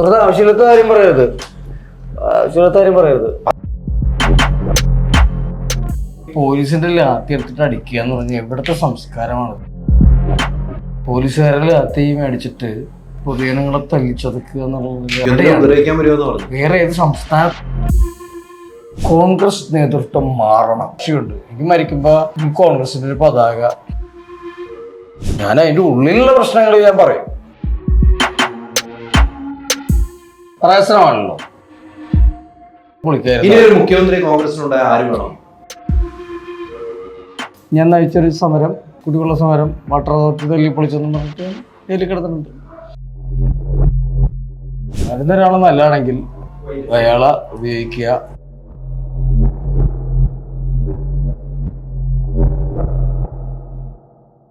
വെറുതെ ആവശ്യമില്ലാത്ത കാര്യം പറയരുത്. ആവശ്യമില്ലാത്ത കാര്യം പറയരുത്. പോലീസിന്റെ ലാത്തി എടുത്തിട്ട് അടിക്കുക എന്ന് പറഞ്ഞാൽ എവിടുത്തെ സംസ്കാരമാണ്. പോലീസുകാരെ ലാത്തി മേടിച്ചിട്ട് പൊതുജനങ്ങളെ തല്ലിച്ചതക്കുക എന്നുള്ളത് വേറെ ഏത് സംസ്ഥാന കോൺഗ്രസ് നേതൃത്വം മാറണം. ഉണ്ട് എനിക്ക് മരിക്കുമ്പോ കോൺഗ്രസിന്റെ ഒരു പതാക. ഞാൻ അതിന്റെ ഉള്ളിലുള്ള പ്രശ്നങ്ങൾ ഞാൻ പറയും. ഇനി ഒരു മുഖ്യമന്ത്രി കോൺഗ്രസിനുണ്ടായ ആര് വേണം? ഞാൻ നയിച്ചൊരു സമരം കുടിവെള്ള സമരം വാട്ടർ അതോറിറ്റി തല്ലി പൊളിച്ചെന്നും പറഞ്ഞിട്ട് ജയിലിൽ കിടന്നിട്ടുണ്ട്. വരുന്ന ഒരാൾ നല്ലതാണെങ്കിൽ അയാളെ ഉപയോഗിക്കുക.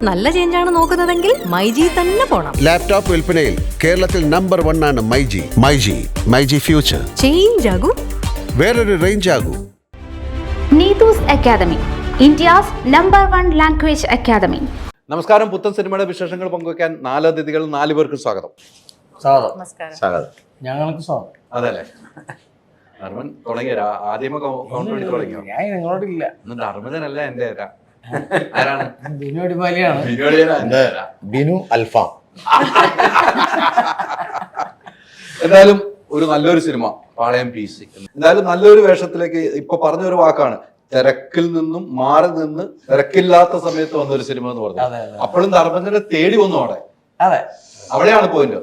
നല്ല ചേഞ്ചാണ് നോക്കുന്നതെങ്കിൽ മൈജി തന്നെ പോണം. ലാപ്ടോപ്പ് വിൽപ്പനയിൽ കേരളത്തിൽ നമ്പർ വൺ ആണ് മൈജി. മൈജി മൈജി ഫ്യൂച്ചർ ചേഞ്ച് ആകും. വേറൊരു range ആകൂ. Neethu's academy India's number one language academy നമസ്കാരം. പുത്തൻ സിനിമയുടെ വിശേഷങ്ങൾ പങ്കുവയ്ക്കാൻ നാല് അതിഥികൾ നാല് പേർക്കും സ്വാഗതം. സാധനം സ്വാഗതം. ഞങ്ങൾക്ക് സ്വാഗതം. അതല്ലേ? ധർമ്മൻ തുടങ്ങിയ ആദ്യമൊക്കെ അടിച്ച് തുടങ്ങിയോ? ഞാൻ നിങ്ങളോടില്ല. ഇന്ന് ധർമ്മജനല്ല ആരാ ആരാണ് ബിനു അടിമാലിയാണ്. അൽഫാം. എന്തായാലും ഒരു നല്ലൊരു സിനിമ പാളയം പി സി. എന്തായാലും നല്ലൊരു വേഷത്തിലേക്ക് ഇപ്പൊ പറഞ്ഞൊരു വാക്കാണ് തിരക്കിൽ നിന്നും മാറി നിന്ന് തിരക്കില്ലാത്ത സമയത്ത് വന്ന ഒരു സിനിമ എന്ന് പറഞ്ഞു. അപ്പോഴും ധർമ്മജനെ തേടി വന്നു അവിടെ. അതെ. അവിടെയാണ് പോയിന്റ്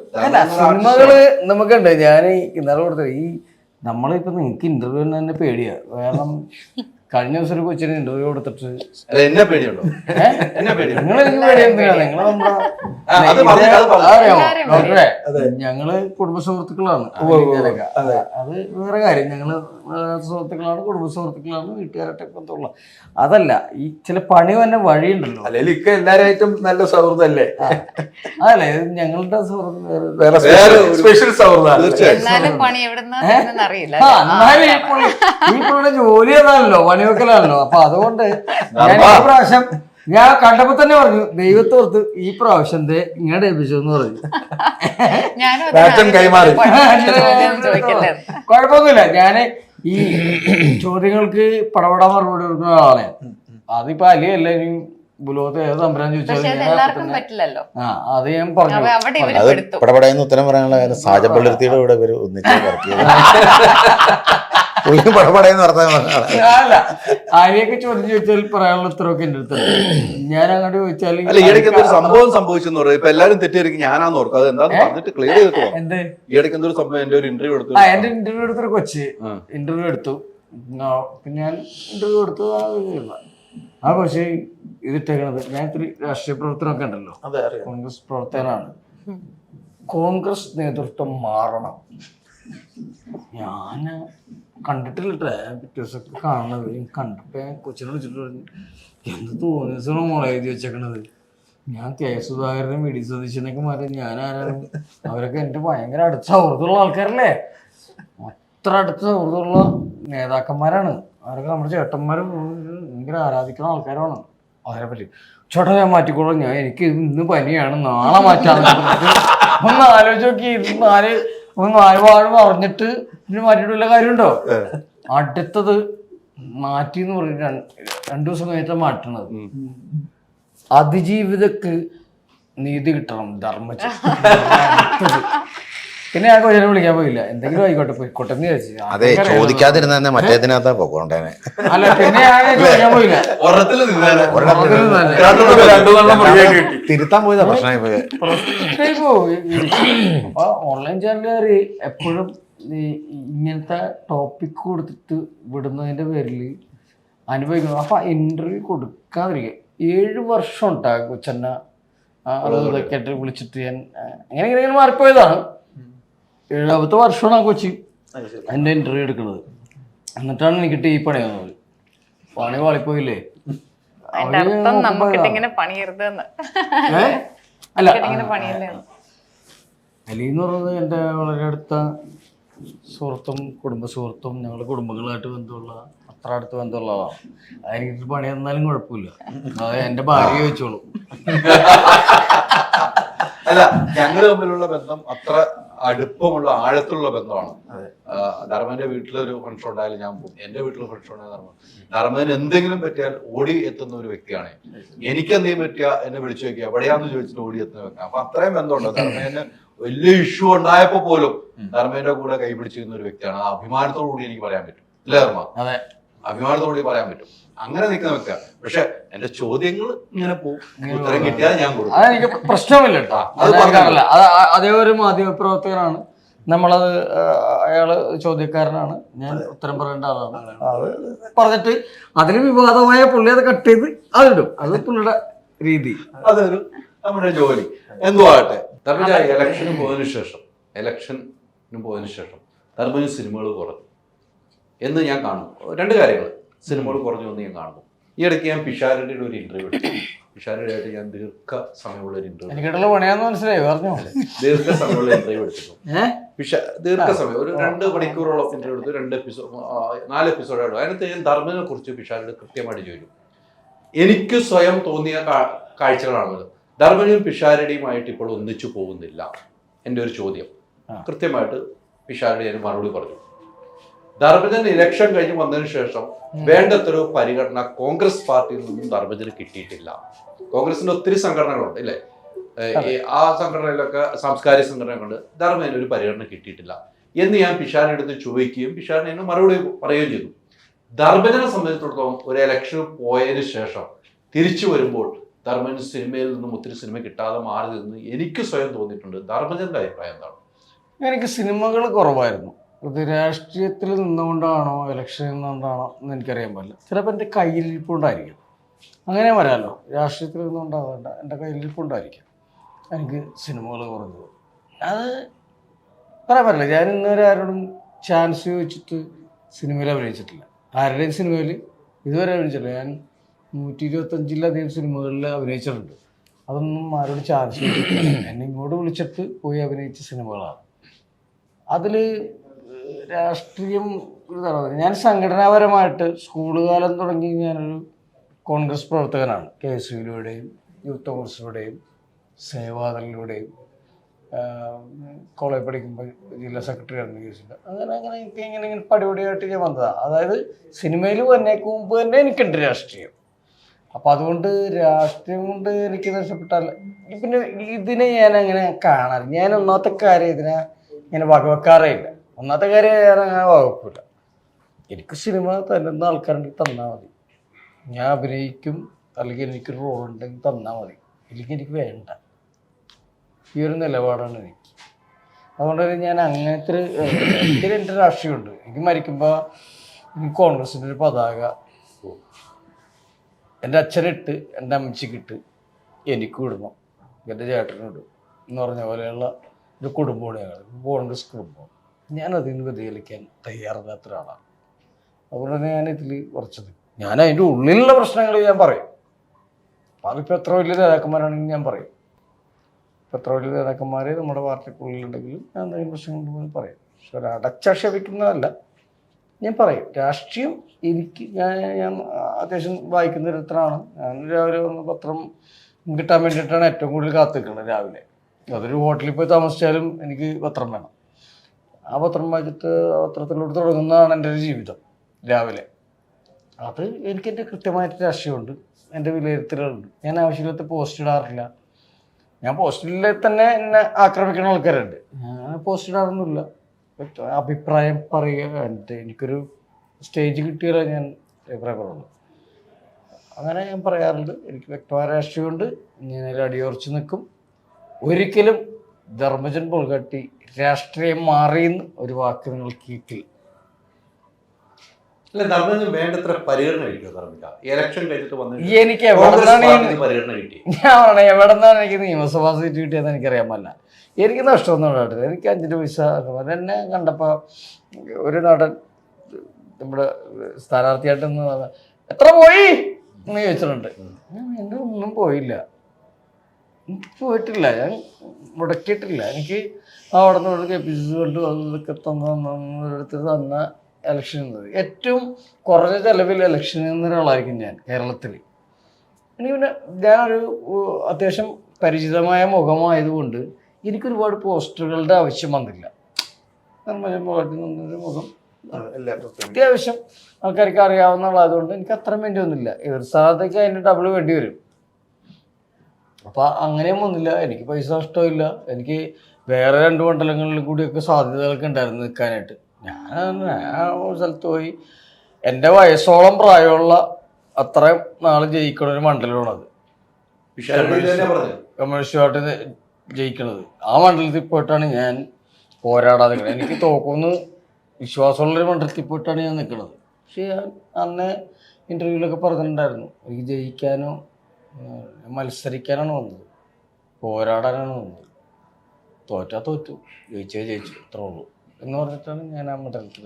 സിനിമകൾ നമുക്കുണ്ട്. ഞാൻ ഇന്നലെ കൊടുത്തത് ഈ നമ്മളിപ്പോ നിങ്ങൾക്ക് ഇന്റർവ്യൂ തന്നെ പേടിയാ. കാരണം കഴിഞ്ഞ ദിവസം ഒരു കൊച്ചിന് ഇന്റർവ്യൂ കൊടുത്തിട്ട് എന്നെ പേടിയുണ്ടോ? എന്നെ പേടിയുണ്ടോ? നിങ്ങൾ എനിക്ക് പേടിയൊന്നുമില്ല നിങ്ങൾ നമ്മുടെ ആ, അത് പറഞ്ഞു, അത് പറഞ്ഞു. അറിയാമോ? ഡോക്ടറെ ഞങ്ങൾ കുടുംബ സുഹൃത്തുക്കളാണ്. ഞാനൊക്കെ. അത് വേറെ കാര്യം. ഞങ്ങൾ സുഹൃത്തുക്കളാണ് കുടുംബ സുഹൃത്തുക്കളാണ് വീട്ടുകാരായിട്ട് ബന്ധമുള്ള അതല്ല ഈ ചില പണി തന്നെ വഴിയുണ്ടല്ലോ. അല്ലെങ്കിൽ ഇക്ക എല്ലാരായിട്ടും നല്ല സൗഹൃദമല്ലേ അതല്ലേ ഇത് ഞങ്ങളുടെ സുഹൃത്ത് വേറെ വേറെ വേറെ ഒരു- സ്പെഷ്യൽ സൗഹൃദമാണ്. തീർച്ചയായും. എന്നാലും പണി ആ, എന്നാലും ഈ പുള്ളി ഈ പുള്ളിയുടെ ജോലി അതാണല്ലോ പണിവെക്കലാണല്ലോ അപ്പൊ അതുകൊണ്ട് ഞാൻ ഈ പ്രാവശ്യം ഞാൻ കണ്ടപ്പോ തന്നെ പറഞ്ഞു ദൈവത്തോർത്ത് ഈ പ്രാവശ്യം ദേ ഇങ്ങോട്ട് ഏൽപ്പിച്ചു എന്ന് പറഞ്ഞു. ഞാനും രാജൻ കൈമാറി. കുഴപ്പമൊന്നുമില്ല. ഞാൻ ഈ ചോദ്യങ്ങൾക്ക് പടപടാ മറുപടി കൊടുക്കുന്ന ആളെ. അതിപ്പോ ഏത് തമ്പരാൻ ചോദിച്ചാലും ആ അത് ഞാൻ പറഞ്ഞു. അത് പടപടയെന്ന് ഉത്തരം പറയാനുള്ള സാജപ്പള്ളിർത്തിയുടെ കൂടെ ഇവർ ഒന്നിച്ച് വർക്ക് ചെയ്തു. പുള്ളി പടപടയെന്ന് പറഞ്ഞാൽ അല്ല ആരെയൊക്കെ ചോദ്യം ചോദിച്ചാൽ പറയാനുള്ള ഉത്തരവൊക്കെ എന്റെ അടുത്ത് ഞാൻ അങ്ങോട്ട് ചോദിച്ചാൽ അല്ല ഈയിടയ്ക്ക് എന്തൊരു സംഭവം സംഭവിച്ചെന്ന് പറയും. ഇപ്പൊ എല്ലാരും തെറ്റിയിരിക്കും ഞാനാന്ന് ഓർക്കും. അത് എന്താന്ന് പറഞ്ഞിട്ട് ക്ലിയർ ചെയ്തിട്ട് എന്ത്? ഈയിടയ്ക്ക് എന്തൊരു സംഭവം എന്റെ ഒരു ഇന്റർവ്യൂ എടുത്തു. ആ എന്റെ ഇന്റർവ്യൂ എടുത്തൊരു കൊച്ചി. ഇന്റർവ്യൂ എടുത്തു. പിന്നെ ഞാൻ ഇന്റർവ്യൂ എടുത്തു. ആ പക്ഷേ ഇതിട്ടേക്കണത്. ഞാൻ ഇത്തിരി രാഷ്ട്രീയ പ്രവർത്തനമൊക്കെ ഉണ്ടല്ലോ. കോൺഗ്രസ് പ്രവർത്തകനാണ്. കോൺഗ്രസ് നേതൃത്വം മാറണം. ഞാൻ കണ്ടിട്ടില്ലട്ടെ പിറ്റേ ദിവസമൊക്കെ കാണുന്നത്. ഞാൻ കണ്ടപ്പോ ഞാൻ കൊച്ചിനെ വിളിച്ചിട്ട് പറഞ്ഞു എന്ത് തോന്നിയ മോളെ എഴുതി വെച്ചേക്കണത്? ഞാൻ കെ സുധാകരനും വി ഡി മാറി. ഞാൻ ആരാണ്? അവരൊക്കെ എന്റെ ഭയങ്കര അടുത്ത സൗഹൃദമുള്ള ആൾക്കാരല്ലേ? അത്ര അടുത്ത സൗഹൃദമുള്ള നേതാക്കന്മാരാണ്. അവരൊക്കെ നമ്മുടെ ചേട്ടന്മാരും ഭയങ്കര ആരാധിക്കുന്ന ആൾക്കാരാണ്. അവരെ പറ്റി. ചേട്ടാ ഞാൻ മാറ്റിക്കോളാം. ഞാൻ എനിക്ക് ഇന്ന് പനിയാണ്. നാളെ മാറ്റാന്ന് ഒന്ന് ആലോചിച്ച് നോക്കി. നാല് ഒന്ന് നാല് വാഴ പറഞ്ഞിട്ട് ഇതിന് മാറ്റിയിട്ട് വല്ല കാര്യമുണ്ടോ? അടുത്തത് മാറ്റി എന്ന് പറഞ്ഞിട്ട് രണ്ട് ദിവസം കഴിഞ്ഞിട്ട് മാറ്റണത്. അതിജീവിതക്ക് നീതി കിട്ടണം അടുത്തത്. പിന്നെ ഞാൻ കൊച്ചിനെ വിളിക്കാൻ പോയില്ല. എന്തെങ്കിലും ആയിക്കോട്ടെ പോയിക്കോട്ടെ എന്ന് വിചാരിച്ചു. അതെ ചോദിക്കാതിരുന്ന തന്നെ മറ്റേതിനകത്താ പോകണ്ടേനെ. അല്ല പിന്നെ ഞാൻ ചോദിക്കാൻ പോയില്ല. തിരുത്താൻ പോയതാ പ്രശ്നമായി പോയത്. പ്രശ്നമായി പോയി. അപ്പൊ ഓൺലൈൻ ചാനലുകാര് എപ്പോഴും ഇങ്ങനത്തെ ടോപ്പിക് കൊടുത്തിട്ട് വിടുന്നതിന്റെ പേരിൽ അനുഭവിക്കുന്നു. അപ്പൊ ഇന്റർവ്യൂ കൊടുക്കാതിരിക്കുക. ഏഴ് വർഷം ഉണ്ടാകും ചെന്ന വിളിച്ചിട്ട് ഞാൻ അങ്ങനെ ഇങ്ങനെ ഇങ്ങനെ മാറിപ്പോയതാണ്. ഏഴാമത്തെ വർഷമാണ് ആ കൊച്ചി. എന്റെ ഇന്റർവ്യൂ എടുക്കുന്നത്. എന്നിട്ടാണ് എനിക്ക് ടീ പണി വന്നത്. പണി വാളിപ്പോയില്ലേ? അല്ല. അലി എന്ന് പറയുന്നത് എന്റെ വളരെ അടുത്ത സുഹൃത്തും കുടുംബ സുഹൃത്തും ഞങ്ങളുടെ കുടുംബങ്ങളായിട്ട് ബന്ധമുള്ള അത്ര അടുത്ത് ബന്ധമുള്ളതാണ് അതെനിക്ക് പണി തന്നാലും കുഴപ്പമില്ല. അത് എന്റെ ഭാര്യ ചോദിച്ചോളൂ. അല്ല ഞങ്ങൾ തമ്മിലുള്ള ബന്ധം അത്ര അടുപ്പമുള്ള ആഴത്തുള്ള ബന്ധമാണ്. ധർമ്മന്റെ വീട്ടിലൊരു ഫംഗ്ഷൻ ഉണ്ടായാലും ഞാൻ പോകും. എന്റെ വീട്ടിൽ ഫംഗ്ഷൻ ഉണ്ടായാലും ധർമ്മൻ ധർമ്മന് എന്തെങ്കിലും പറ്റിയാൽ ഓടി എത്തുന്ന ഒരു വ്യക്തിയാണ് എനിക്ക് എന്തെങ്കിലും പറ്റിയ എന്നെ വിളിച്ചു വെക്കുക. എവിടെയാന്ന് ചോദിച്ചിട്ട് ഓടി എത്തുന്ന വ്യക്തി. അപ്പൊ അത്രയും ബന്ധമുണ്ട്. ധർമ്മേന് വലിയ ഇഷ്യൂ ഉണ്ടായപ്പോ പോലും ധർമ്മേന്റെ കൂടെ കൈപിടിച്ചിരുന്ന ഒരു വ്യക്തിയാണ്. ആ അഭിമാനത്തോടു കൂടി എനിക്ക് പറയാൻ പറ്റും. അല്ലേ ധർമ്മ? അഭിമാനത്തോടു കൂടി പറയാൻ പറ്റും. അങ്ങനെ നിൽക്കുന്ന വ്യക്തിയാണ് പക്ഷെ എന്റെ ചോദ്യങ്ങൾ ഇങ്ങനെ പോകും. ഉത്തരം കിട്ടിയാൽ ഞാൻ കൊടുക്കും. അതെനിക്ക് പ്രശ്നമില്ല കേട്ടോ. അത് അത് അത് അതേ ഒരു മാധ്യമപ്രവർത്തകനാണ്. നമ്മളത് അയാൾ ചോദ്യക്കാരനാണ്. ഞാൻ ഉത്തരം പറയേണ്ട ആളാണ്. അത്. പറഞ്ഞിട്ട് അതിന് വിവാദമായ പുള്ളി അത് കട്ട് ചെയ്ത് അതിടും. അത് പുള്ളിയുടെ രീതി. അതൊരു നമ്മുടെ ജോലി. എന്തോ ആകട്ടെ? ധർമ്മജ ഇലക്ഷന് പോയതിനു ശേഷം ഇലക്ഷന് പോയതിനു ശേഷം തർമ്മ സിനിമകൾ കുറഞ്ഞു. എന്ന് ഞാൻ കാണും. രണ്ട് കാര്യങ്ങൾ. സിനിമകൾ കുറഞ്ഞു വന്ന് ഞാൻ കാണുന്നു. ഈ ഇടയ്ക്ക് ഞാൻ പിഷാരടിയുടെ ഒരു ഇന്റർവ്യൂ എടുത്തു. പിഷാരടി ഞാൻ ദീർഘ സമയമുള്ള ഒരു ഇന്റർവ്യൂ പണിയാന്ന് മനസ്സിലായി പറഞ്ഞു. ദീർഘ സമയമുള്ള ഇന്റർവ്യൂ എടുത്തിരുന്നു പിഷ ദീർഘ സമയം. ഒരു രണ്ട് മണിക്കൂറോളം ഇന്റർവ്യൂ എടുത്തു. രണ്ട് എപ്പിസോഡ് നാല് എപ്പിസോഡായിട്ട് അതിനകത്ത് ഞാൻ ധർമ്മനെ കുറിച്ച് പിഷാരോട് കൃത്യമായിട്ട് ചോദിച്ചു. എനിക്ക് സ്വയം തോന്നിയ കാഴ്ചകളാണത് ധർമ്മനും പിഷാരടിയുമായിട്ട് ഇപ്പോൾ ഒന്നിച്ചു പോകുന്നില്ല. എന്റെ ഒരു ചോദ്യം. കൃത്യമായിട്ട് പിഷാരടി ഞാൻ മറുപടി പറഞ്ഞു. ധർമ്മജൻ ഇലക്ഷൻ കഴിഞ്ഞ് വന്നതിന് ശേഷം വേണ്ടത്ര പരിഗണന കോൺഗ്രസ് പാർട്ടിയിൽ നിന്നും ധർമ്മജന് കിട്ടിയിട്ടില്ല. കോൺഗ്രസിന്റെ ഒത്തിരി സംഘടനകളുണ്ട് ഇല്ലേ? ഈ ആ സംഘടനയിലൊക്കെ സാംസ്കാരിക സംഘടനകളുണ്ട്. ധർമ്മജന് ഒരു പരിഗണന കിട്ടിയിട്ടില്ല. എന്ന് ഞാൻ പിഷാനെടുത്ത് ചോദിക്കുകയും പിഷാൻ എന്നെ മറുപടി പറയുകയും ചെയ്തു. ധർമ്മജനെ സംബന്ധിച്ചിടത്തോളം ഒരു ഇലക്ഷൻ പോയതിന് ശേഷം തിരിച്ചു വരുമ്പോൾ ധർമ്മജൻ സിനിമയിൽ നിന്നും ഒത്തിരി സിനിമ കിട്ടാതെ മാറി നിന്ന് എനിക്ക് സ്വയം തോന്നിയിട്ടുണ്ട് ധർമ്മജന്റെ അഭിപ്രായം എന്താണ്? എനിക്ക് സിനിമകൾ കുറവായിരുന്നു. ഇത് രാഷ്ട്രീയത്തിൽ നിന്നുകൊണ്ടാണോ ഇലക്ഷനിൽ നിന്നുകൊണ്ടാണോ എന്ന് എനിക്കറിയാൻ പാടില്ല. ചിലപ്പോൾ എന്റെ കയ്യിലിരിപ്പുണ്ടായിരിക്കും അങ്ങനെ വരാമല്ലോ രാഷ്ട്രീയത്തിൽ നിന്നുകൊണ്ടാകണ്ട എന്റെ കയ്യിലിരിപ്പുണ്ടായിരിക്കും എനിക്ക് സിനിമകൾ കുറഞ്ഞത് അത് പറയാൻ പറ്റില്ല. ഞാൻ ഇന്നുവരെ ആരോടും ചാൻസ് ചോദിച്ചിട്ട് സിനിമയിൽ അഭിനയിച്ചിട്ടില്ല. ആരുടെയും സിനിമയിൽ ഇതുവരെ അഭിനയിച്ചിട്ടില്ല. ഞാൻ നൂറ്റി ഇരുപത്തഞ്ചിലധികം സിനിമകളിൽ അഭിനയിച്ചിട്ടുണ്ട്. അതൊന്നും ആരോട് ചാൻസ് എന്നെ ഇങ്ങോട്ട് വിളിച്ചിട്ട് പോയി അഭിനയിച്ച സിനിമകളാണ്. അതിൽ രാഷ്ട്രീയം ഇതാണ് ഞാൻ സംഘടനാപരമായിട്ട് സ്കൂൾ കാലം തുടങ്ങി ഞാനൊരു കോൺഗ്രസ് പ്രവർത്തകനാണ്. കെ എസ് യുയിലൂടെയും യൂത്ത് കോൺഗ്രസിലൂടെയും സേവാദലിലൂടെയും കോളേജ് പഠിക്കുമ്പോൾ ജില്ലാ സെക്രട്ടറി ആയിരുന്നു കേസിന്റെ അങ്ങനെ അങ്ങനെ എനിക്ക് ഇങ്ങനെ ഇങ്ങനെ പടിപടിയായിട്ട് ഞാൻ വന്നതാണ്. അതായത് സിനിമയിൽ വന്നേക്ക് മുമ്പ് തന്നെ എനിക്കുണ്ട് രാഷ്ട്രീയം. അപ്പം അതുകൊണ്ട് രാഷ്ട്രീയം കൊണ്ട് എനിക്ക് നഷ്ടപ്പെട്ടാൽ പിന്നെ ഇതിനെ ഞാൻ അങ്ങനെ കാണാറ് ഞാൻ ഒന്നാമത്തെ കാര്യം ഇതിനെ ഇങ്ങനെ വകവെക്കാറേ ഇല്ല. ഒന്നാമത്തെ കാര്യം ഞാൻ അങ്ങനെ വകുപ്പില്ല എനിക്ക് സിനിമ തരുന്ന ആൾക്കാരുണ്ടെങ്കിൽ തന്നാൽ മതി. ഞാൻ അഭിനയിക്കും അല്ലെങ്കിൽ എനിക്കൊരു റോൾ ഉണ്ടെങ്കിൽ തന്നാൽ മതി. ഇല്ലെങ്കിൽ എനിക്ക് വേണ്ട. ഈ ഒരു നിലപാടാണ് എനിക്ക്. അതുകൊണ്ട് തന്നെ ഞാൻ അങ്ങനത്തെ ഒരു എനിക്കൊരു എന്റെ രാഷ്ട്രീയമുണ്ട്. എനിക്ക് മരിക്കുമ്പോൾ എനിക്ക് കോൺഗ്രസിന്റെ ഒരു പതാക എന്റെ അച്ഛനിട്ട് എന്റെ അമ്മച്ചിക്കിട്ട് എനിക്ക് ഇടണം എന്റെ ചേട്ടനിടും എന്ന് പറഞ്ഞ പോലെയുള്ള ഒരു കുടുംബമാണ് ഞങ്ങൾ കോൺഗ്രസ് കുടുംബം. അതിന് വ്യതിചലിക്കാൻ തയ്യാറല്ലാത്ത ഒരാളാണ്. അതുകൊണ്ട് തന്നെ ഞാൻ ഇതിൽ കുറച്ചത് ഞാൻ അതിന്റെ ഉള്ളിലുള്ള പ്രശ്നങ്ങൾ ഞാൻ പറയും. അതിപ്പോൾ എത്ര വലിയ നേതാക്കന്മാരാണെങ്കിൽ ഞാൻ പറയും. ഇപ്പം എത്ര വലിയ നേതാക്കന്മാർ നമ്മുടെ പാർട്ടിക്കുള്ളിലുണ്ടെങ്കിലും ഞാൻ എന്തെങ്കിലും പ്രശ്നങ്ങൾ പറയും. പക്ഷെ ഒരു അടച്ചാക്ഷേപിക്കുന്നതല്ല. ഞാൻ പറയും രാഷ്ട്രീയം എനിക്ക് ഞാൻ ഞാൻ അത്യാവശ്യം വായിക്കുന്ന ഒരുത്തരാണ് ഞാൻ രാവിലെ വന്ന് പത്രം കിട്ടാൻ വേണ്ടിയിട്ടാണ് ഏറ്റവും കൂടുതൽ കാത്തു നിൽക്കുന്നത് രാവിലെ. അതൊരു ഹോട്ടലിൽ പോയി താമസിച്ചാലും എനിക്ക് പത്രം വേണം. ആ പത്രം വായിച്ചിട്ട് പത്രത്തിലൂടെ തുടങ്ങുന്നതാണ് എന്റെ ഒരു ജീവിതം രാവിലെ. അത് എനിക്ക് എന്റെ കൃത്യമായിട്ട് രാഷ്ട്രീയമുണ്ട്. എന്റെ വിലയിരുത്തലുണ്ട് ഞാൻ ആവശ്യമില്ലാത്ത പോസ്റ്റ് ഇടാറില്ല. ഞാൻ പോസ്റ്റിൽ തന്നെ എന്നെ ആക്രമിക്കുന്ന ആൾക്കാരുണ്ട്. ഞാൻ പോസ്റ്റ് ഇടാറൊന്നുമില്ല. അഭിപ്രായം പറയുക എന്റെ എനിക്കൊരു സ്റ്റേജ് കിട്ടിയാലേ ഞാൻ അഭിപ്രായം പറയുള്ളൂ. അങ്ങനെ ഞാൻ പറയാറുണ്ട്. എനിക്ക് വ്യക്തമായ രാഷ്ട്രീയമുണ്ട്. ഞാൻ അടിയുറച്ച് നിൽക്കും. ഒരിക്കലും ധർമ്മജൻ പൊൾകാട്ടി രാഷ്ട്രീയം മാറിയെന്ന് ഒരു വാക്ക് നിങ്ങൾ കേട്ടില്ല. അല്ല ധർമ്മജന് വേണ്ടത്ര പരിഗണന കിട്ടിയോ ധർമ്മിക? ഇലക്ഷൻ കഴിഞ്ഞിട്ട് വന്നിട്ട് എനിക്ക് എവിടെന്നാണ് എവിടെ പരിഗണന കിട്ടി ഞാൻ എവിടെന്നാണ് എനിക്ക് നിയമസഭാ സീറ്റ് കിട്ടിയെന്ന് എനിക്കറിയാൻ പറ്റില്ല എനിക്ക് നഷ്ടമൊന്നും ഉണ്ടായിട്ടില്ല. എനിക്ക് അഞ്ചിന്റെ പൈസ എന്നെ കണ്ടപ്പോൾ ഒരു നടൻ നമ്മുടെ സ്ഥാനാർത്ഥിയായിട്ടെന്ന് പറഞ്ഞ, എത്ര പോയി? എന്ന് ചോദിച്ചിട്ടുണ്ട്. എന്റെ ഒന്നും പോയില്ല. പോയിട്ടില്ല. ഞാൻ മുടക്കിയിട്ടില്ല. എനിക്ക് അവിടെ നിന്ന് കെ പി സി സി കൊണ്ട് അതൊക്കെ തന്നിടത്ത് തന്ന ഇലക്ഷൻ എന്നത്. ഏറ്റവും കുറഞ്ഞ ചെലവിൽ ഇലക്ഷൻ നിന്ന ഒരാളായിരിക്കും ഞാൻ കേരളത്തിൽ എനിക്ക് പിന്നെ ഞാനൊരു അത്യാവശ്യം പരിചിതമായ മുഖമായതുകൊണ്ട് എനിക്കൊരുപാട് പോസ്റ്ററുകളുടെ ആവശ്യം വന്നില്ല. നിന്നൊരു മുഖം. അത്യാവശ്യം ആൾക്കാർക്ക് അറിയാവുന്ന ആളായതുകൊണ്ട് എനിക്ക് അത്ര വേണ്ടി വന്നില്ല ഇവർ സ്ഥാനത്തേക്ക് അതിന് ഡബിൾ വേണ്ടി വരും. അപ്പം അങ്ങനെയും വന്നില്ല. എനിക്ക് പൈസ നഷ്ടമില്ല. എനിക്ക് വേറെ രണ്ട് മണ്ഡലങ്ങളിൽ കൂടിയൊക്കെ സാധ്യതകളൊക്കെ ഉണ്ടായിരുന്നു നിൽക്കാനായിട്ട്. ഞാൻ ഒരു സ്ഥലത്ത് പോയി. എന്റെ വയസ്സോളം പ്രായമുള്ള അത്രയും നാൾ ജയിക്കണ ഒരു മണ്ഡലമാണത്. Communist party ജയിക്കണത്. ആ മണ്ഡലത്തിൽ പോയിട്ടാണ് ഞാൻ പോരാടാതെ നിൽക്കുന്നത് എനിക്ക് തോക്കുമെന്ന് വിശ്വാസമുള്ളൊരു മണ്ഡലത്തിൽ പോയിട്ടാണ് ഞാൻ നിൽക്കുന്നത് പക്ഷേ ഞാൻ അന്ന് ഇന്റർവ്യൂവിലൊക്കെ പറഞ്ഞിട്ടുണ്ടായിരുന്നു. എനിക്ക് ജയിക്കാനോ മത്സരിക്കാനാണ് വന്നത്. പോരാടാനാണ് വന്നത്. തോറ്റാ തോറ്റു. ജയിച്ചേ ജയിച്ചു. അത്രേ ഉള്ളൂ. എന്ന് പറഞ്ഞിട്ടാണ് ഞാൻ ആ മണ്ഡലത്തിൽ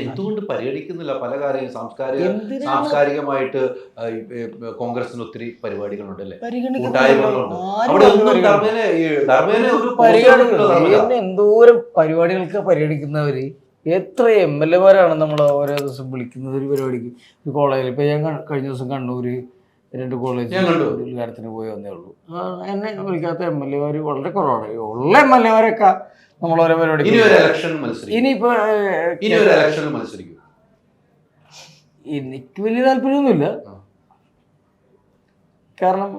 എന്തുകൊണ്ട് പരിഗണിക്കുന്നില്ല പല കാര്യങ്ങളും? സാംസ്കാരിക സാംസ്കാരികമായിട്ട് കോൺഗ്രസിന് ഒത്തിരി പരിപാടികളുണ്ട് അല്ലേ? അവിടെ ഒന്നും ധർമ്മേനെ ധർമ്മേനെ ഒരു പരിഗണിക്കുന്നത് എന്തോരം പരിപാടികൾക്ക് പരിഗണിക്കുന്നവര്? എത്ര എം എൽ എമാരാണ് നമ്മൾ ഓരോ ദിവസം വിളിക്കുന്നത് ഒരു പരിപാടിക്ക്? ഒരു കോളേജിൽ ഇപ്പൊ ഞാൻ കഴിഞ്ഞ ദിവസം കണ്ണൂര് രണ്ട് കോളേജ് ഞാൻ കണ്ടു. ഉദ്ഘാടനത്തിന് പോയി വന്നേ ഉള്ളൂ. എന്നെ വിളിക്കാത്ത എം എൽ എമാര് വളരെ കുറവാണ്. ഉള്ള എം എൽ എമാരൊക്കെ നമ്മൾ ഓരോ പരിപാടി ഇനിയിപ്പോ എനിക്ക് വലിയ താല്പര്യമൊന്നുമില്ല. കാരണം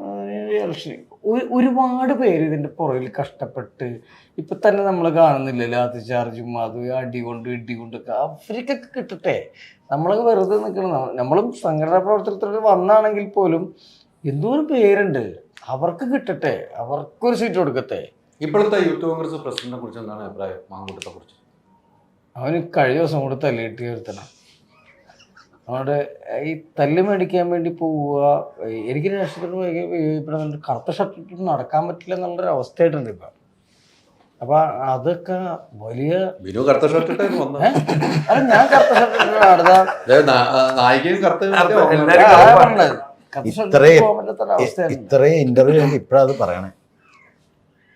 ഇലക്ഷൻ ഒരുപാട് പേര് ഇതിന്റെ പുറകിൽ കഷ്ടപ്പെട്ട് ഇപ്പം തന്നെ നമ്മൾ കാണുന്നില്ല ലാത്തി ചാർജും അത് അടി കൊണ്ട് ഇടി കൊണ്ടൊക്കെ അവർക്കൊക്കെ കിട്ടട്ടെ. നമ്മളൊക്കെ വെറുതെ നിൽക്കണം നമ്മളും സംഘടനാ പ്രവർത്തനത്തിൽ വന്നാണെങ്കിൽ പോലും എന്തോരം പേരുണ്ട്. അവർക്ക് കിട്ടട്ടെ. അവർക്കൊരു സീറ്റ് കൊടുക്കട്ടെ. ഇപ്പോഴത്തെ യൂത്ത് കോൺഗ്രസ് പ്രസിഡന്റിനെ കുറിച്ച് എന്താണ് അഭിപ്രായം? മാങ്കൂട്ടത്തെ കുറിച്ച്. അവന് കഴിഞ്ഞ ദിവസം കൂടെ തല്ലിയിട്ട് വരുത്തണം അവിടെ ഈ തല്ല് മേടിക്കാൻ വേണ്ടി പോവുക എനിക്ക് രാഷ്ട്രീയത്തിൽ ഉപയോഗിക്കപ്പെടുന്നുണ്ട് കറുത്ത ഷർട്ട് ഇട്ടിട്ട് നടക്കാൻ പറ്റില്ല എന്നുള്ളൊരു അവസ്ഥയായിട്ടുണ്ട് ഇപ്പം. അപ്പൊ അതൊക്കെ വലിയ ബിനു കറുത്ത ഷർട്ട്? അല്ല ഞാൻ കറുത്ത ഷർട്ട് ഇത്രയും ഇന്റർവ്യൂ ഇപ്പഴത് അത് പറയണേ.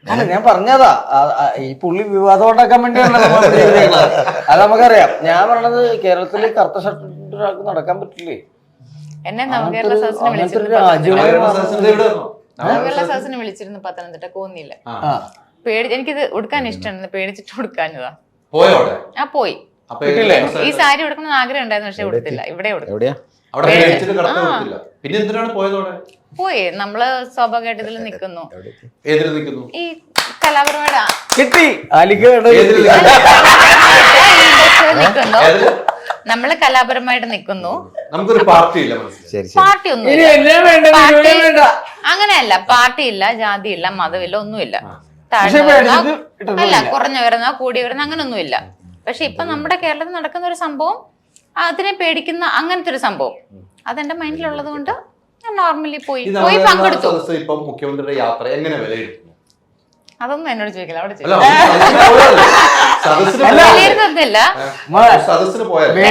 അല്ല ഞാൻ പറഞ്ഞതാ. ഈ പുള്ളി വിവാദം ഉണ്ടാക്കാൻ വേണ്ടിയാണ്. അത് നമുക്കറിയാം. ഞാൻ പറഞ്ഞത് കേരളത്തിൽ കറുത്ത ഷർട്ട് ഇട്ടിട്ട് ഒരാൾക്ക് നടക്കാൻ പറ്റില്ലേ? എന്നെ നവകേരള സദസ്സിന് വിളിച്ചിരുന്നു? നവകേരള സദസ്സിന് പത്തനംതിട്ട. കോന്നില്ല പേടി എനിക്കിത് ഉടുക്കാൻ ഇഷ്ടമാണ് പേടിച്ചിട്ട് ഉടുക്കാഞ്ഞതാ. പോയോ ആ പോയി. ഈ സാരി ഉടുക്കണം ആഗ്രഹം ഉണ്ടായിരുന്നു പക്ഷെ ഉടുത്തില്ല. ഇവിടെ പിന്നെ എന്തിനാണ് പോയി. നമ്മൾ സ്വാഭാവികമായിട്ട് ഇതിൽ നിൽക്കുന്നു ഈ കലാപരമായിട്ട് കിട്ടി. നിൽക്കുന്നു നമ്മൾ കലാപരമായിട്ട് നിൽക്കുന്നു. നമുക്കൊരു പാർട്ടി ഇല്ല മനസ്സിലായി. ശരി ശരി. പാർട്ടി ഒന്നും വേണ്ട പാർട്ടി അങ്ങനെയല്ല പാർട്ടി ഇല്ല ജാതി ഇല്ല മതമില്ല ഒന്നുമില്ല. പക്ഷേ താഴ്ന്നു വരുന്ന പേടിച്ചിട്ട് ഇട്ടിട്ടില്ല. അല്ല കുറഞ്ഞു വരുന്ന കൂടി വരുന്ന അങ്ങനൊന്നുമില്ല. പക്ഷെ ഇപ്പൊ നമ്മുടെ കേരളത്തിൽ നടക്കുന്ന ഒരു സംഭവം അതിനെ പേടിക്കുന്ന അങ്ങനത്തെ ഒരു സംഭവം. അതെന്റെ മൈൻഡിലുള്ളത് കൊണ്ട് ഞാൻ നോർമലി പോയി പോയി പങ്കെടുത്തു. ഇപ്പം മുഖ്യമന്ത്രിയുടെ യാത്ര എങ്ങനെ വിലയിരുത്തുന്നു? അതൊന്നും എന്നോട് ചോദിക്കില്ല അവിടെ ചോദിക്കില്ല. സദസ്സിന് വേണ്ടത്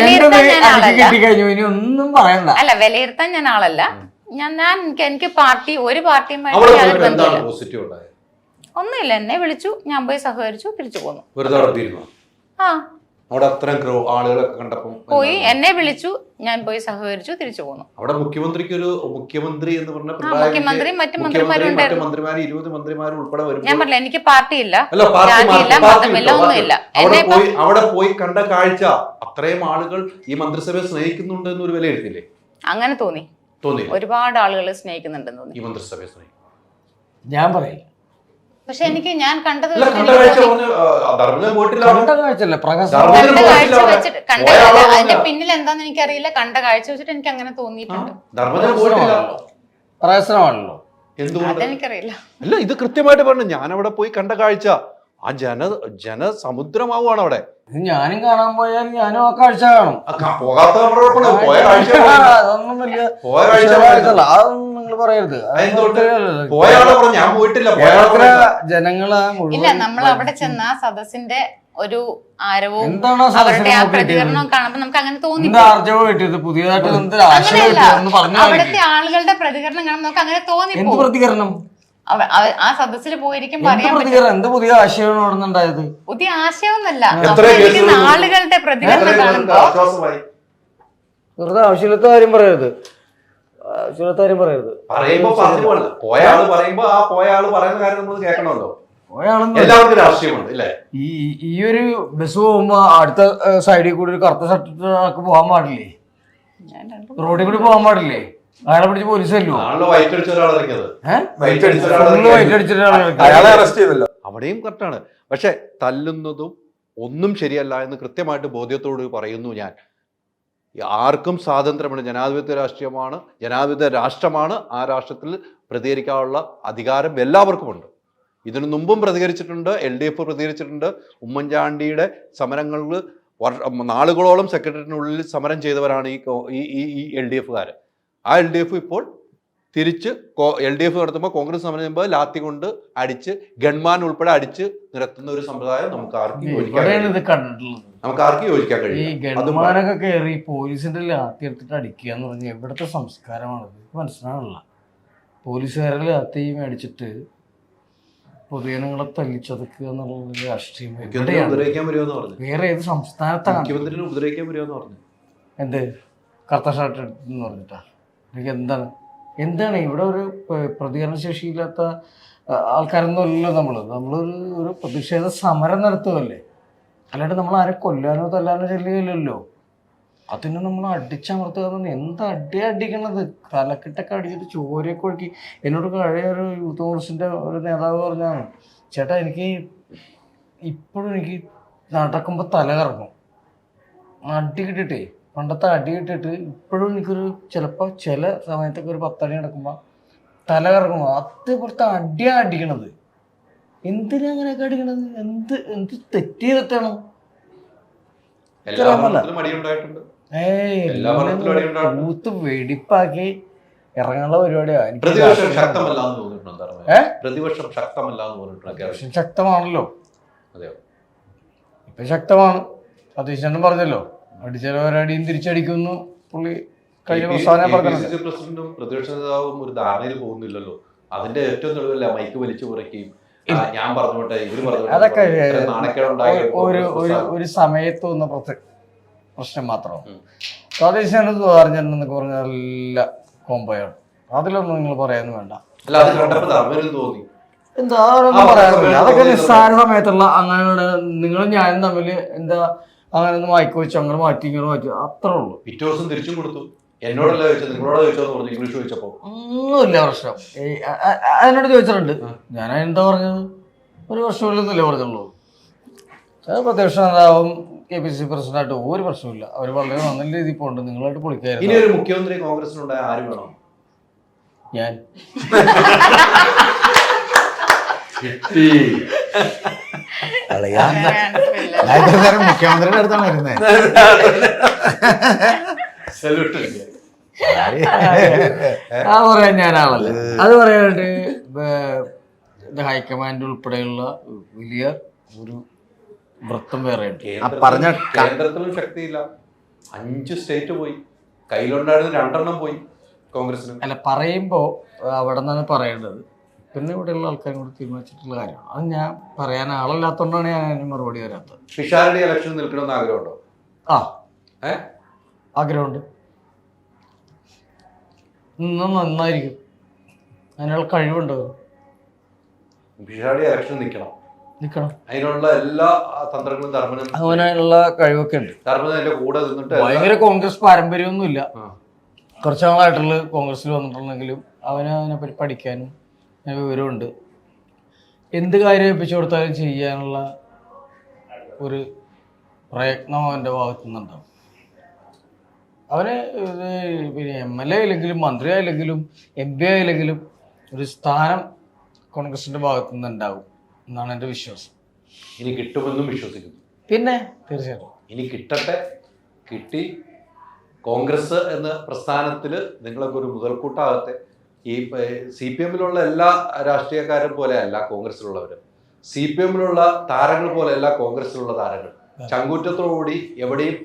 ഞാൻ. കിട്ടിക്കഴിഞ്ഞു ഇനി ഒന്നും പറയണ്ട. അല്ല വിലയിരുത്താൻ ഞാൻ ആളല്ല. ഞാൻ ഞാൻ എനിക്ക് എനിക്ക് പാർട്ടി ഒരു പാർട്ടിയുമായിട്ട് അവിടെ യാതൊരു പോയപ്പോ എന്താണ് ബന്ധമില്ല. പോസിറ്റീവ് ഉണ്ടായത്? ഒന്നുമില്ല എന്നെ വിളിച്ചു ഞാൻ പോയി സഹകരിച്ചു തിരിച്ചു പോന്നു. വെറുതെ അവിടെ തീരുന്നു ആ. അവിടെ അത്രയും ഗ്രോ ആളുകളൊക്കെ കണ്ടപ്പം പോയി എന്നെ വിളിച്ചു ഞാൻ പോയി സഹകരിച്ചു തിരിച്ചു പോന്നു. അവിടെ മുഖ്യമന്ത്രിക്ക് ഒരു മുഖ്യമന്ത്രി എന്ന് പറഞ്ഞാൽ മുഖ്യമന്ത്രി മറ്റു മന്ത്രിമാരും മന്ത്രിമാരും ഇരുപത് മന്ത്രിമാരും ഉൾപ്പെടെ ഞാൻ വരുമ്പോൾ പറഞ്ഞില്ല എനിക്ക് പാർട്ടി ഇല്ല. മതമില്ല ഒന്നുമില്ല. അവിടെ എന്നെ പോയി അവിടെ പോയി കണ്ട കാഴ്ച അത്രയും ആളുകൾ ഈ മന്ത്രിസഭയെ സ്നേഹിക്കുന്നുണ്ട് എന്നൊരു വിലയിരുത്തില്ലേ അങ്ങനെ തോന്നി. തോന്നി ഒരുപാട് ആളുകൾ സ്നേഹിക്കുന്നുണ്ടെന്ന് തോന്നി. ഈ മന്ത്രിസഭയെ സ്നേഹിക്കും ഞാൻ പറയില്ല പക്ഷെ എനിക്ക് ഞാൻ കണ്ടത് അതിന്റെ. പിന്നിൽ എന്താന്ന് എനിക്കറിയില്ല. കണ്ട കാഴ്ച വെച്ചിട്ട് എനിക്ക് അങ്ങനെ തോന്നിയിട്ടുണ്ട്. എന്തുകൊണ്ട്? അതെനിക്കറിയില്ല. അല്ല ഇത് കൃത്യമായിട്ട് പറഞ്ഞു. ഞാൻ അവിടെ പോയി കണ്ട കാഴ്ച. ആ ജന ജനസമുദ്രമാവുകയാണ് അവിടെ ഇത് ഞാനും കാണാൻ പോയാൽ ഞാനും ആ കാഴ്ച കാണും. പോകാത്ത നമ്മുടെ പോയ കാഴ്ച പറഞ്ഞു. അതൊന്നും വലിയ പോയ കാഴ്ച അതൊന്നും നിങ്ങൾ പറയരുത്. ഞാൻ പോയിട്ടില്ല. കേരളത്തിലെ ജനങ്ങളെ ഇല്ല നമ്മൾ അവിടെ ചെന്ന ആ സദസ്സിന്റെ ഒരു ആരവവും അവരുടെ ആ കാണുമ്പോൾ നമുക്ക് അങ്ങനെ തോന്നി അവിടുത്തെ ആളുകളുടെ പ്രതികരണം കാണുമ്പോൾ നമുക്ക് അങ്ങനെ എന്ത് പ്രതികരണം? ആ സദസ്സിൽ പോയിരിക്കുമ്പോ എന്ത് പ്രതികരണം? എന്ത് പുതിയ ആശയമാണ് പുതിയ ആശയമൊന്നല്ല ആളുകളുടെ പ്രതികരണം കാണുമ്പോൾ വെറുതെ ആവശ്യമില്ലാത്ത കാര്യം പറയരുത്. ആവശ്യമില്ലാത്ത പറയരുത്. പറയുമ്പോ പറഞ്ഞു പോയ ആൾ പറയുമ്പോ ആ പോയ ആൾ പറയുന്ന കാര്യം നമ്മൾ കേൾക്കണമല്ലോ. എല്ലാവർക്കും രാഷ്ട്രീയമുണ്ട് ഇല്ലേ? ഈ ഈ ഒരു ബസ് പോകുമ്പോ അടുത്ത സൈഡിൽ കൂടി ഒരു കറുത്ത ഷർട്ടിട്ട് ആൾക്ക് പോകാൻ പാടില്ലേ? റോഡിൽ കൂടി പോകാൻ പാടില്ലേ? അയാളെ പിടിച്ച് പോലീസ് അല്ലോ അവിടെയും കറക്റ്റാണ് പക്ഷെ തല്ലുന്നതും ഒന്നും ശരിയല്ല എന്ന് കൃത്യമായിട്ട് ബോധ്യത്തോട് പറയുന്നു ഞാൻ. ആർക്കും സ്വാതന്ത്ര്യമാണ്. ജനാധിപത്യ രാഷ്ട്രീയമാണ് ജനാധിപത്യ രാഷ്ട്രമാണ് ആ രാഷ്ട്രത്തിൽ പ്രതികരിക്കാനുള്ള അധികാരം എല്ലാവർക്കുമുണ്ട്. ഇതിനു മുമ്പും പ്രതികരിച്ചിട്ടുണ്ട് എൽ ഡി എഫ് പ്രതികരിച്ചിട്ടുണ്ട്. ഉമ്മൻചാണ്ടിയുടെ സമരങ്ങളിൽ നാളുകളോളം സെക്രട്ടറിനുള്ളിൽ സമരം ചെയ്തവരാണ് ഈ ഈ എൽ ഡി എഫുകാർ ആ എൽ ഡി എഫ് ഇപ്പോൾ തിരിച്ച് എൽ ഡി എഫ് നടത്തുമ്പോൾ കോൺഗ്രസ് ചെയ്യുമ്പോൾ ലാത്തി കൊണ്ട് അടിച്ച് ഗൺമാൻ ഉൾപ്പെടെ അടിച്ച് നിരത്തുന്ന ഒരു സമ്പ്രദായം നമുക്ക് ആർക്കും. നമുക്ക് ആർക്കും യോജിക്കാൻ ഈ ഗൺമാനൊക്കെ കയറി പോലീസിന്റെ ലാത്തി എടുത്തിട്ട് അടിക്കുക എന്ന് പറഞ്ഞാൽ എവിടുത്തെ സംസ്കാരമാണ് മനസ്സിലാവില്ല പോലീസുകാരെ ലാത്തി അടിച്ചിട്ട് പൊതുജനങ്ങളെ തല്ലിച്ചതക്കുക എന്നുള്ള രാഷ്ട്രീയം വേറെ ഏത് സംസ്ഥാനത്താണ്? ഉപദ്രവിക്കാൻ എന്ത്? കറുത്ത ഷർട്ട് എന്ന് പറഞ്ഞിട്ടാ? എനിക്ക് എന്താണ്? എന്താണ് ഇവിടെ ഒരു പ്രതികരണ പ്രതികരണശേഷിയില്ലാത്ത ആൾക്കാരൊന്നുമല്ലല്ലോ ആൾക്കാരൊന്നും നമ്മൾ നമ്മളൊരു ഒരു പ്രതിഷേധ സമരം നടത്തുകയല്ലേ? അല്ലാണ്ട് നമ്മൾ ആരെ കൊല്ലാനോ തല്ലാനോ ചെല്ലുകയില്ലല്ലോ. അതിനെ നമ്മൾ അടിച്ചമർത്തുക എന്ന് അടി എന്താ അടിയാ അടിക്കണത്? തലക്കെട്ടൊക്കെ അടിച്ചിട്ട് ചോരയൊക്കെ ഒഴുക്കി. എന്നോട് കഴിയ ഒരു യൂത്ത് കോൺഗ്രസിന്റെ ഒരു നേതാവ് പറഞ്ഞാണ് ചേട്ടാ എനിക്ക് ഇപ്പോഴും എനിക്ക് നടക്കുമ്പോൾ തല കറങ്ങും അടി കിട്ടിയിട്ടേ പണ്ടത്തെ അടി കിട്ടിയിട്ട് ഇപ്പോഴും എനിക്കൊരു ചിലപ്പോൾ ചില സമയത്തൊക്കെ ഒരു പത്തടി നടക്കുമ്പോൾ തല കറങ്ങും അതേപോലത്തെ അടിയാണ് അടിക്കണത്. എന്തിനാ അങ്ങനെയൊക്കെ അടിക്കണത്? എന്ത് എന്ത് തെറ്റ് ചെയ്തിട്ടാണ്. കൂത്ത് വെടിപ്പാക്കി ഇറങ്ങാനുള്ള പരിപാടിയാ. എനിക്ക് പ്രതിപക്ഷം. ശക്തമാണല്ലോ. ഇപ്പൊ ശക്തമാണ്. സതീശനും പറഞ്ഞല്ലോ. അടിച്ചവരടിയും തിരിച്ചടിക്കുന്നു. പുള്ളി കഴിഞ്ഞ പ്രസ്താവന പറഞ്ഞത്. പ്രസിഡന്റും പ്രതിപക്ഷ നേതാവും ഒരു ധാരണയിൽ പോകുന്നില്ലല്ലോ. അതിന്റെ ഏറ്റവും തെളിവല്ല മൈക്ക് വലിച്ചു കുറയ്ക്കുകയും ഞാൻ പറഞ്ഞോട്ടെ ഇവർ പറഞ്ഞോട്ടെ. അതൊക്കെ ഒരു- ഒരു ഒരു സമയത്ത് വന്ന പ്രശ്നം മാത്രമാണ് ഉം. സ്വദേശാനത് പറഞ്ഞെന്നൊക്കെ പറഞ്ഞ നല്ല കോമ്പോയാണ് അതിലൊന്നും നിങ്ങൾ പറയാനും വേണ്ട. തോന്നി. എന്താ പറയാനില്ല അതൊക്കെ നിസ്സാര സമയത്തുള്ള അങ്ങനെ നിങ്ങളും ഞാനും തമ്മിൽ എന്താ അങ്ങനെ ഒന്ന് മാറ്റി വെച്ചു അങ്ങനെ മാറ്റി ഇങ്ങനെ മാറ്റി. അത്രേ ഉള്ളൂ. പിറ്റേ ദിവസം തിരിച്ചും കൊടുത്തു. എന്നോടല്ല ചോദിച്ചത്? നിങ്ങളോട് ചോദിച്ചോന്ന് പറഞ്ഞു ഇംഗ്ലീഷ് ചോദിച്ചപ്പോ? ഒന്നുമില്ല പ്രശ്നം. അതിനോട് ചോദിച്ചിട്ടുണ്ട്. ഞാൻ എന്താ പറഞ്ഞത്? ഒരു പ്രശ്നമില്ലെന്നല്ലേ പറഞ്ഞുള്ളൂ. പ്രത്യക്ഷ നേതാവും കെ പി സി പ്രസിഡന്റായിട്ട് ഒരു പ്രശ്നമില്ല അവർ വളരെ നല്ല രീതിയിൽ പോകുന്നുണ്ട് നിങ്ങളായിട്ട് ഇനി പൊളിക്കായിരുന്നു. ഒരു മുഖ്യമന്ത്രി കോൺഗ്രസിനുണ്ടായ ആര് വേണം? ഞാൻ. കളയാ മുഖ്യമന്ത്രിയുടെ അടുത്താണ് വരുന്നത് സല്യൂട്ട് ആ പറയാൻ ഞാനാണല്ലേ. അത് പറയാനായിട്ട് ഇത് ഹൈക്കമാൻഡ് ഉൾപ്പെടെയുള്ള വലിയ ഒരു വൃത്തം വേറെ ആ പറഞ്ഞ കേന്ദ്രത്തിലും ശക്തിയില്ല. അഞ്ച് സ്റ്റേറ്റ് പോയി. കയ്യിലുണ്ടായിരുന്ന രണ്ടെണ്ണം പോയി കോൺഗ്രസിന് അല്ല പറയുമ്പോ അവിടെ നിന്നാണ് പറയേണ്ടത്. പിന്നെ ഇവിടെയുള്ള ആൾക്കാരും കൂടി തീരുമാനിച്ചിട്ടുള്ള കാര്യമാണ്. അത് ഞാൻ പറയാൻ ആളല്ലാത്തതുകൊണ്ടാണ് ഞാൻ അതിന് മറുപടി വരാത്തത്. പിഷാരുടെ ഇലക്ഷൻ നിൽക്കണമെന്ന് ആഗ്രഹമുണ്ടോ? ആ. ഏ? ആഗ്രഹമുണ്ട്. ഇന്ന് നന്നായിരിക്കും. അതിനുള്ള കഴിവുണ്ടോ. പിഷാരുടെ ഇലക്ഷൻ നിൽക്കണം. നിൽക്കണം. അതിനുള്ള എല്ലാ തന്ത്രങ്ങളും ധർമ്മനും അവനുള്ള കഴിവൊക്കെ ഉണ്ട്. അതിന്റെ കൂടെ നിന്നിട്ട് ഭയങ്കര കോൺഗ്രസ് പാരമ്പര്യമൊന്നുമില്ല. കുറച്ചു നാളായിട്ടുള്ള കോൺഗ്രസിൽ വന്നിട്ടുണ്ടെങ്കിലും അവന് അതിനെപ്പറ്റി പഠിക്കാനും വിവരമുണ്ട്. എന്ത് കാര്യം ഏൽപ്പിച്ചു കൊടുത്താലും ചെയ്യാനുള്ള ഒരു പ്രയത്നം അവന്റെ ഭാഗത്തു നിന്നുണ്ടാവും. അവന് പിന്നെ എം എൽ എ ആയില്ലെങ്കിലും മന്ത്രി ആയില്ലെങ്കിലും എം പി ആയില്ലെങ്കിലും ഒരു സ്ഥാനം കോൺഗ്രസിന്റെ ഭാഗത്തു നിന്നുണ്ടാവും എന്നാണ് എന്റെ വിശ്വാസം. ഇനി കിട്ടുമെന്നും വിശ്വസിക്കുന്നു. പിന്നെ തീർച്ചയായിട്ടും. ഇനി കിട്ടട്ടെ കിട്ടി. കോൺഗ്രസ് എന്ന പ്രസ്ഥാനത്തിൽ നിങ്ങളൊക്കെ ഒരു മുതൽക്കൂട്ടാകത്തെ ഈ സി പി എമ്മിലുള്ള എല്ലാ രാഷ്ട്രീയക്കാരും പോലെയല്ല കോൺഗ്രസിലുള്ളവർ സി പി എമ്മിലുള്ള താരങ്ങൾ പോലെയല്ല കോൺഗ്രസിലുള്ള താരങ്ങൾ. ചങ്കൂറ്റത്തോടുകൂടി എവിടെയും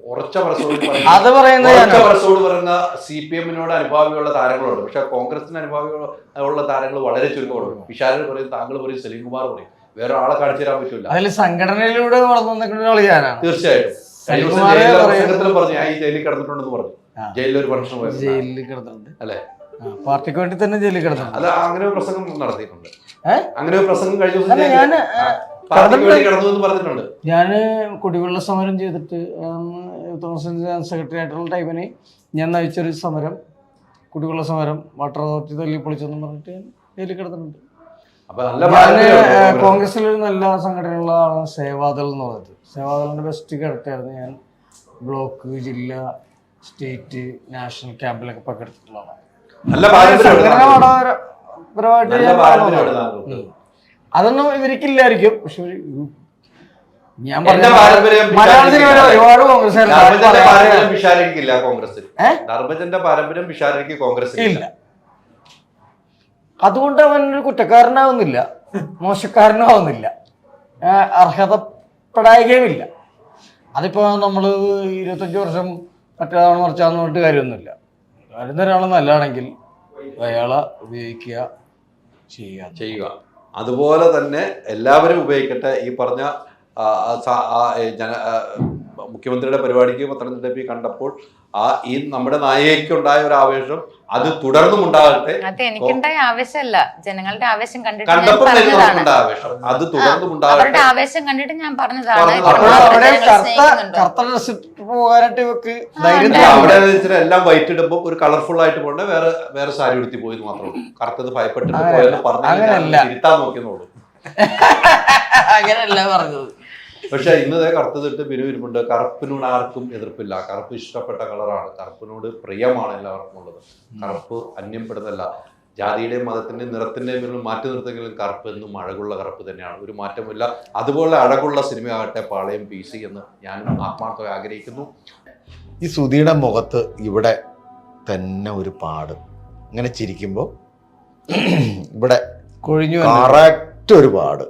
ഉറച്ച മനസ്സോട് അത് പറയുന്നത് ഉറച്ച ഞാനാണ്. മനസ്സോട് പറയുന്ന സി പി എമ്മിനോട് അനുഭാവിയുള്ള താരങ്ങളുണ്ട്. പക്ഷെ കോൺഗ്രസിന് അനുഭാവികളുള്ള താരങ്ങൾ വളരെ ചുരുക്കമുണ്ട് വിശാലൻ പറയും താങ്കൾ പറയും സലീം കുമാർ പറയും. വേറെ ആളെ കാണിച്ചു തരാൻ പറ്റില്ല അതിൽ സംഘടനയിലൂടെ വളർന്നു തീർച്ചയായിട്ടും. പറഞ്ഞു ഞാൻ ഈ ജയിലിൽ കിടന്നിട്ടുണ്ടെന്ന് പറഞ്ഞു. ജയിലിൽ ഒരു ഫംഗ്ഷൻ ജയിലിൽ കിടന്നിട്ടുണ്ട്. അല്ലേ? പാർട്ടിക്ക് വേണ്ടി തന്നെ ജയിലിൽ കിടന്നു. അത് അങ്ങനെ ഒരു പ്രസംഗം നടത്തിയിട്ടുണ്ട്. അങ്ങനെ ഒരു പ്രസംഗം കഴിഞ്ഞ ദിവസം ഞാൻ ഞാൻ കുടിവെള്ള സമരം ചെയ്തിട്ട് തോമസ് സെക്രട്ടറി ആയിട്ടുള്ള ടൈമിന് ഞാൻ നയിച്ചൊരു സമരം കുടിവെള്ള സമരം വാട്ടർ അതോറിറ്റി തല്ലി പൊളിച്ചെന്ന് പറഞ്ഞിട്ട് ഞാൻ ജയിലിൽ കിടന്നിട്ടുണ്ട്. നല്ല ഞാൻ ആളാണ് കോൺഗ്രസ്. കോൺഗ്രസിൽ ഒരു നല്ല സംഘടനകളാണ് സേവാദൾ എന്ന് പറഞ്ഞത് സേവാദളിന്റെ ബെസ്റ്റ് കിടത്തായിരുന്നു ഞാൻ. ബ്ലോക്ക് ജില്ല സ്റ്റേറ്റ് നാഷണൽ ക്യാമ്പിലൊക്കെ പങ്കെടുത്തിട്ടുള്ളതാണ് നല്ല നല്ല. അതൊന്നും ഇവർക്കില്ലായിരിക്കും. പക്ഷെ ഞാൻ ഒരുപാട് കോൺഗ്രസ്? ധർമ്മജന്റെ പാരമ്പര്യം ഇല്ല. അതുകൊണ്ട് കുറ്റക്കാരനാവുന്നില്ല. മോശക്കാരനാവുന്നില്ല. അർഹതപ്പെടായകയുമില്ല അർഹതപ്പെടായികയുമില്ല. അതിപ്പോ നമ്മൾ ഇരുപത്തഞ്ച് വർഷം മറ്റേതാണ് മറിച്ചാന്ന് പറഞ്ഞിട്ട് കാര്യമൊന്നുമില്ല. വരുന്ന ഒരാൾ നല്ലതാണെങ്കിൽ അയാളെ ഉപയോഗിക്കുക ചെയ്യുക. ചെയ്യുക. അതുപോലെ തന്നെ എല്ലാവരും ഉപയോഗിക്കട്ടെ. ഈ പറഞ്ഞ ജന മുഖ്യമന്ത്രിയുടെ പരിപാടിക്ക് പത്തനംതിട്ട പി കണ്ടപ്പോൾ ആ ഈ നമ്മുടെ നായികയ്ക്കുണ്ടായ ഒരു ആവേശം അത് തുടർന്നും ഉണ്ടാകട്ടെ. അത് എനിക്കുണ്ടായ ആവേശമല്ല. ജനങ്ങളുടെ ആവേശം കണ്ടിട്ട് ആവേശം. അത് തുടർന്നും ഉണ്ടാകട്ടെ. ആവേശം കണ്ടിട്ട് ഞാൻ പറഞ്ഞതാണ്. അവിടെ. വെച്ചിട്ട് എല്ലാം വൈറ്റ് ഇടുമ്പോൾ ഒരു കളർഫുൾ ആയിട്ട് പോകണ്ട? വേറെ വേറെ സാരി ഉടുത്തി പോയി മാത്രം കറുത്തത് ഭയപ്പെട്ടിട്ട്. പോയെന്ന് പറഞ്ഞു. തിരുത്താൻ നോക്കിയെന്നുള്ളൂ. അങ്ങനെയല്ല പറഞ്ഞത്. പക്ഷെ ഇന്നതേ കറുത്തതിട്ട് ബിനു വരുമ്പോണ്ട് കറുപ്പിനോട് ആർക്കും എതിർപ്പില്ല. കറുപ്പ് ഇഷ്ടപ്പെട്ട കളറാണ്. കറുപ്പിനോട് പ്രിയമാണ് എല്ലാവർക്കും ഉള്ളത്. കറുപ്പ് അന്യപ്പെടുന്നല്ല ജാതിയുടെയും മതത്തിന്റെയും നിറത്തിന്റെയും പേരിൽ മാറ്റി നിർത്തെങ്കിലും കറുപ്പ് എന്നും അഴകുള്ള കറുപ്പ് തന്നെയാണ്. ഒരു മാറ്റമില്ല അതുപോലെ അഴകുള്ള സിനിമയാകട്ടെ പാളയം പി സി എന്ന് ഞാൻ ആത്മാർത്ഥമായി ആഗ്രഹിക്കുന്നു. ഈ സുധിയുടെ മുഖത്ത് ഇവിടെ തന്നെ ഒരു പാട്. ഇങ്ങനെ ചിരിക്കുമ്പോൾ ഇവിടെ കൊഴിഞ്ഞു. കറക്റ്റ് ഒരു പാട്.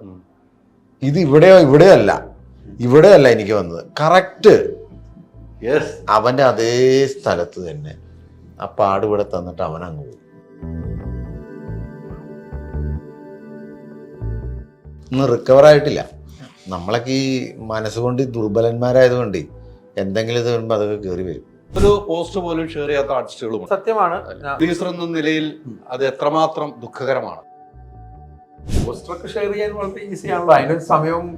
ഇത് ഇവിടെയോ ഇവിടെയോ അല്ല ഇവിടെയല്ല എനിക്ക് വന്നത്. കറക്റ്റ് അവന്റെ അതേ സ്ഥലത്ത് തന്നെ. ആ പാട് ഇവിടെ തന്നിട്ട് അവൻ അങ്ങ് പോയി. ഇന്ന് റിക്കവർ ആയിട്ടില്ല. നമ്മളൊക്കെ ഈ മനസ്സുകൊണ്ട് ദുർബലന്മാരായതുകൊണ്ട് എന്തെങ്കിലും ഇത് വരുമ്പോൾ അതൊക്കെ കയറി വരും. ഒരു പോസ്റ്റ് പോലും ഷെയർ ചെയ്യാത്ത ആർട്ടിസ്റ്റുകളും സത്യമാണ്. ടീച്ചർ എന്ന നിലയിൽ അത് എത്രമാത്രം ദുഃഖകരമാണ്. പോസ്റ്ററൊക്കെ ഷെയർ ചെയ്യാൻ വളരെ ഈസിയാണല്ലോ അതിനൊരു സമയവും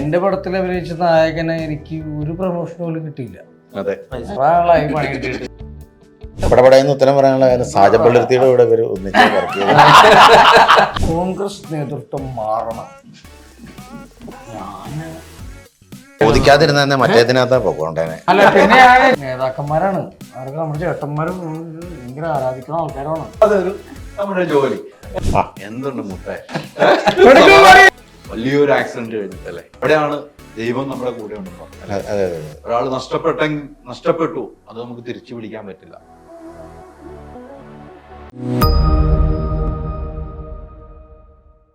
എന്റെ പടത്തിൽ അഭിനയിച്ച നായകനെ എനിക്ക് ഒരു പ്രൊമോഷൻ പോലും കിട്ടിയില്ല. അതെ. പണി കിട്ടിയിട്ട്. പടപടയെന്ന് ഉത്തരം പറയാനുള്ള സാജപ്പള്ളിർത്തിയുടെ കൂടെ ഇവർ ഒന്നിച്ച് വർക്ക് ചെയ്ത്. കോൺഗ്രസ് നേതൃത്വം മാറണം. ചോദിക്കാതിരുന്നെ മറ്റേതിനകത്താ പൊക്കോണ്ടേനെ അല്ല പിന്നെയാണ് നേതാക്കന്മാരാണ്. അവർക്ക് നമ്മുടെ ചേട്ടന്മാരും ഭയങ്കര ആരാധിക്കുന്ന ആൾക്കാരാണ്. അതൊരു നമ്മുടെ ജോലി. എന്തുണ്ട് മുട്ടേ വലിയൊരു ആക്സിഡന്റ് കഴിഞ്ഞിട്ടല്ലേ എവിടെയാണ് ദൈവം നമ്മുടെ കൂടെ ഉണ്ടോ ഒരാൾ നഷ്ടപ്പെട്ട നഷ്ടപ്പെട്ടു. അത് നമുക്ക് തിരിച്ചു പിടിക്കാൻ പറ്റില്ല.